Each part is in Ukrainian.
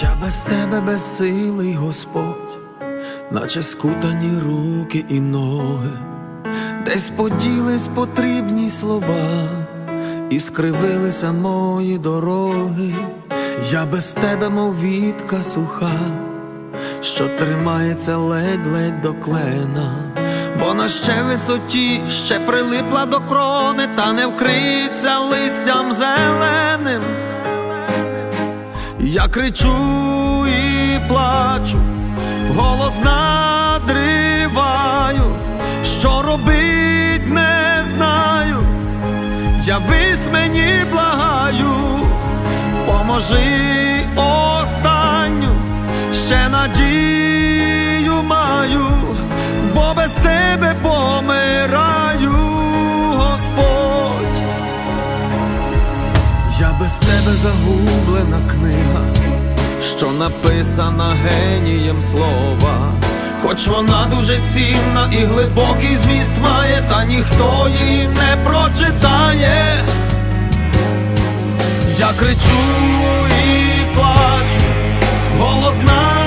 Я без тебе безсилий Господь, наче скутані руки і ноги, десь поділись потрібні слова, і скривилися мої дороги. Я без тебе, мов вітка суха, що тримається ледь-ледь до клена. Вона ще висоті, ще прилипла до крони, та не вкриється листям зеленим. Я кричу і плачу, голос надриваю, що робить не знаю. Я вись мені благаю, поможи останню, ще надію маю, тебе загублена книга, що написана генієм слова. Хоч вона дуже цінна і глибокий зміст має, та ніхто її не прочитає. Я кричу і плачу, голос надриваю,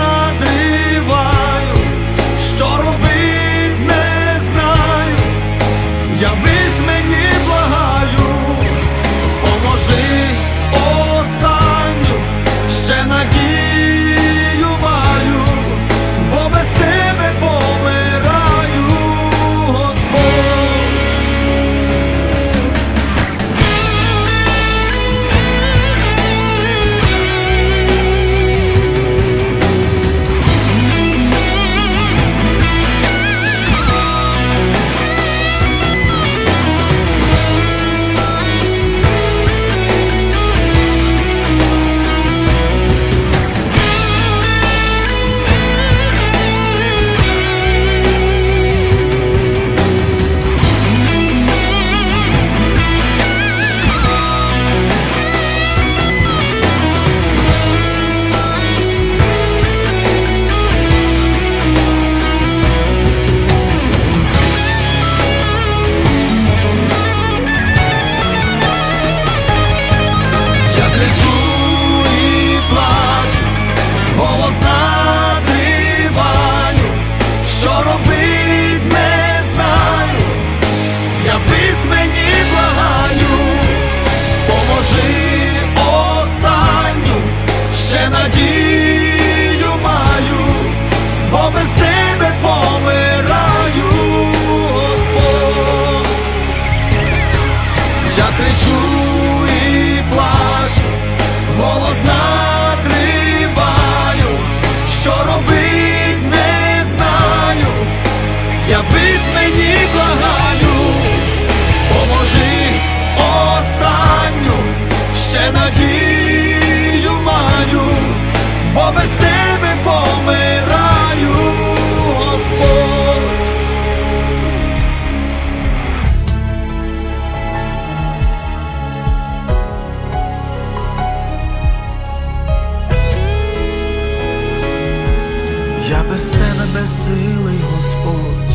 без тебе безсилий, Господь.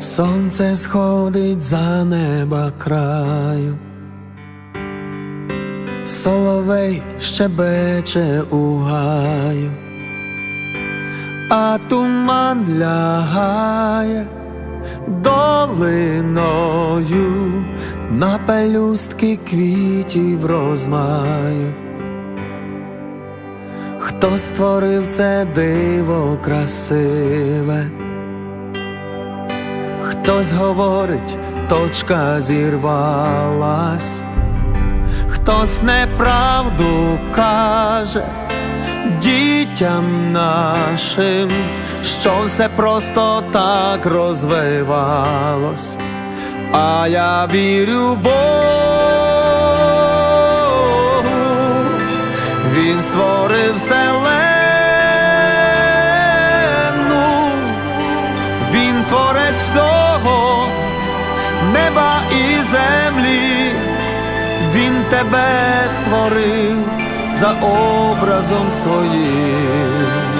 Сонце сходить за неба краю, соловей щебече у гаю, а туман лягає долиною на пелюстки квітів розмаю. Хто створив це диво красиве? Хтось говорить, точка зірвалась, хтось неправду каже дітям нашим, що все просто так розвивалось, а я вірю Богу, він створив вселенну, він творець всього, неба і землі, він тебе створив за образом своїм.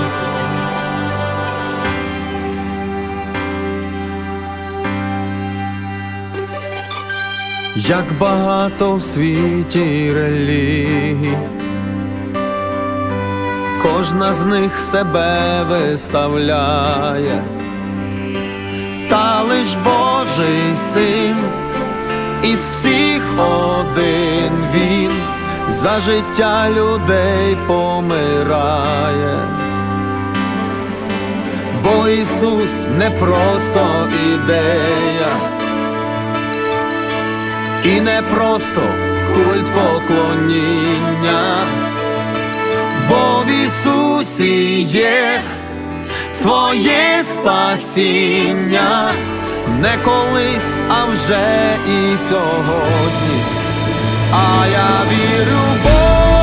Як багато в світі релігій. Кожна з них себе виставляє, та лиш Божий син, із всіх один він за життя людей помирає. Бо Ісус не просто ідея, і не просто культ поклоніння, бо в Ісусі є твоє спасіння, не колись, а вже і сьогодні. А я вірю в Бога.